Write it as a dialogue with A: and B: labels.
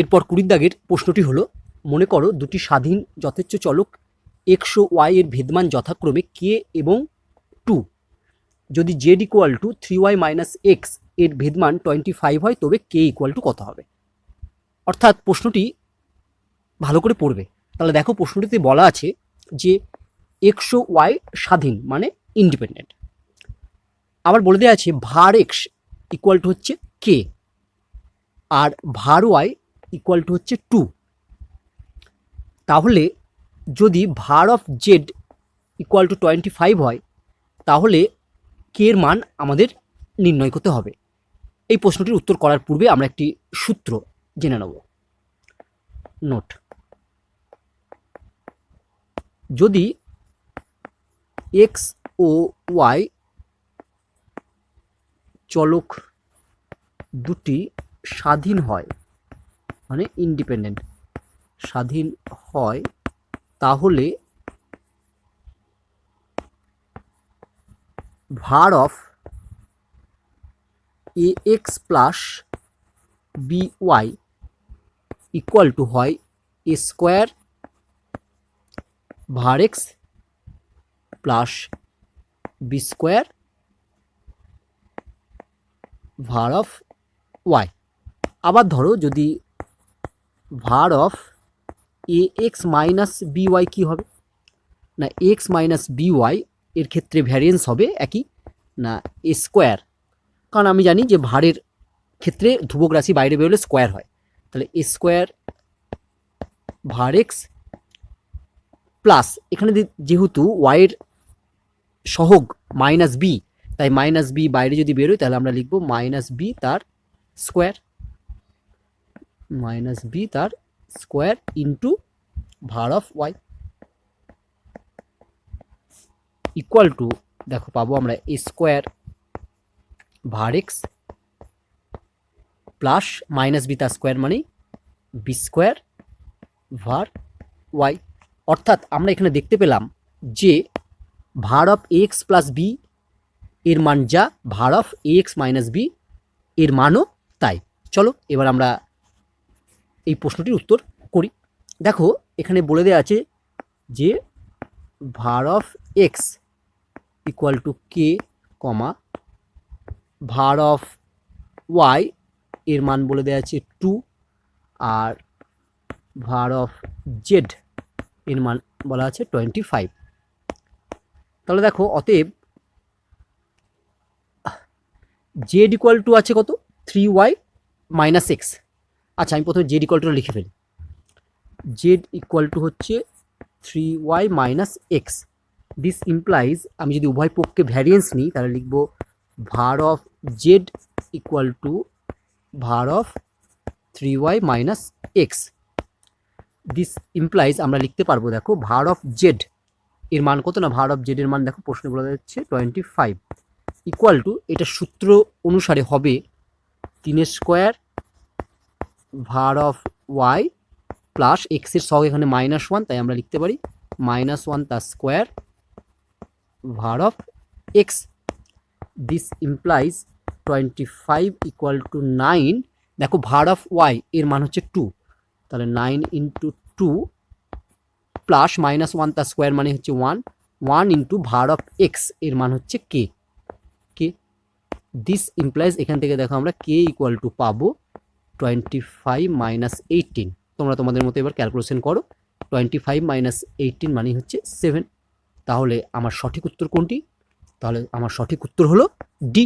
A: এরপর কুড়ির দাগের প্রশ্নটি হলো, মনে করো দুটি স্বাধীন যথেচ্ছ চলক এক্স ও ওয়াই এর ভেদমান যথাক্রমে কে এবং টু? যদি Z equal to three Y minus এক্সের ভেদমান টোয়েন্টি ফাইভ হয়, তবে কে ইকুয়াল টু কত হবে? অর্থাৎ প্রশ্নটি ভালো করে পড়বে। তাহলে দেখো প্রশ্নটিতে বলা আছে যে এক্স ও ওয়াই স্বাধীন মানে ইন্ডিপেন্ডেন্ট। আবার বলে দেওয়া আছে, ভার এক্স ইকুয়াল টু হচ্ছে কে। আর ভার ওয়াই ইকুয়াল টু হচ্ছে টু তাহলে যদি var of Z equal to twenty five হয়, তাহলে কে এর মান আমাদের নির্ণয় করতে হবে। এই প্রশ্নটির উত্তর করার পূর্বে আমরা একটি সূত্র জেনে নেব। নোট যদি এক্স ও ওয়াই চলক দুটি স্বাধীন হয় মানে ইন্ডিপেন্ডেন্ট স্বাধীন হয়, তাহলে var of A X plus B Y equal to হয় A square var X plus B square var of Y আবার ধরো যদি var of A X minus B Y কী হবে? না এক্স মাইনাস বি ওয়াই এর ক্ষেত্রে ভ্যারিয়েন্স হবে একই, না এ স্কোয়ার কারণ আমি জানি যে ভারের ক্ষেত্রে ধ্রুবক রাশি বাইরে বেরোলে স্কোয়ার হয়। তাহলে A square var X plus এখানে যেহেতু ওয়াইয়ের সহগ মাইনাস বি তাই মাইনাস বি বাইরে যদি বেরোয় তাহলে আমরা লিখব মাইনাস বি তার স্কোয়ার মাইনাস বি তার square into var of Y equal to দেখো পাবো আমরা A square var X plus minus B তার স্কোয়ার মানে বি স্কোয়ার ভার ওয়াই অর্থাৎ আমরা এখানে দেখতে পেলাম যে var of x plus B এর মান যা ভার অফ এক্স মাইনাস বি এর মানও তাই। চলো, এবার আমরা এই প্রশ্নটির উত্তর করি। দেখো, এখানে বলে দেওয়া আছে যে var of X equal to K comma var of Y এর মান বলে দেওয়া আছে টু আর ভার অফ জেড এর মান বলা আছে টোয়েন্টি ফাইভ তাহলে দেখো, অতএব জেড ইকুয়াল টু আছে কত? থ্রি ওয়াই মাইনাস এক্স আচ্ছা আমি প্রথমে জেড ইকুয়াল টু লিখে ফেলি। জেড ইকুয়াল টু হচ্ছে three Y minus X this implies আমি যদি উভয় পক্ষে ভ্যারিয়েন্স নিই, তাহলে লিখব var of Z equal to var of three Y minus X this implies আমরা লিখতে পারব, দেখো, ভার অফ জেড এর মান কত না? ভার অফ জেড এর মান দেখো, প্রশ্নে বলা যাচ্ছে টোয়েন্টি ফাইভ ইকুয়াল টু এটা সূত্র অনুসারে হবে তিনের square var of Y plus এক্সের সহ এখানে মাইনাস ওয়ান তাই আমরা লিখতে পারি মাইনাস ওয়ান তার square var of X this implies twenty five equal to nine দেখো ভার অফ ওয়াই এর মান হচ্ছে টু তাহলে nine into two plus minus one তার স্কোয়ার মানে হচ্ছে one one into var of এক্সের মান হচ্ছে কে কে দিস ইমপ্লাইজ এখান থেকে দেখো আমরা কে ইকুয়াল টু পাবো। টোয়েন্টি ফাইভ মাইনাস এইটিন তোমরা তোমাদের মতো এবার ক্যালকুলেশন করো। টোয়েন্টি ফাইভ মাইনাস এইটিন মানে হচ্ছে সেভেন তাহলে আমার সঠিক উত্তর কোনটি? তাহলে আমার সঠিক উত্তর হলো ডি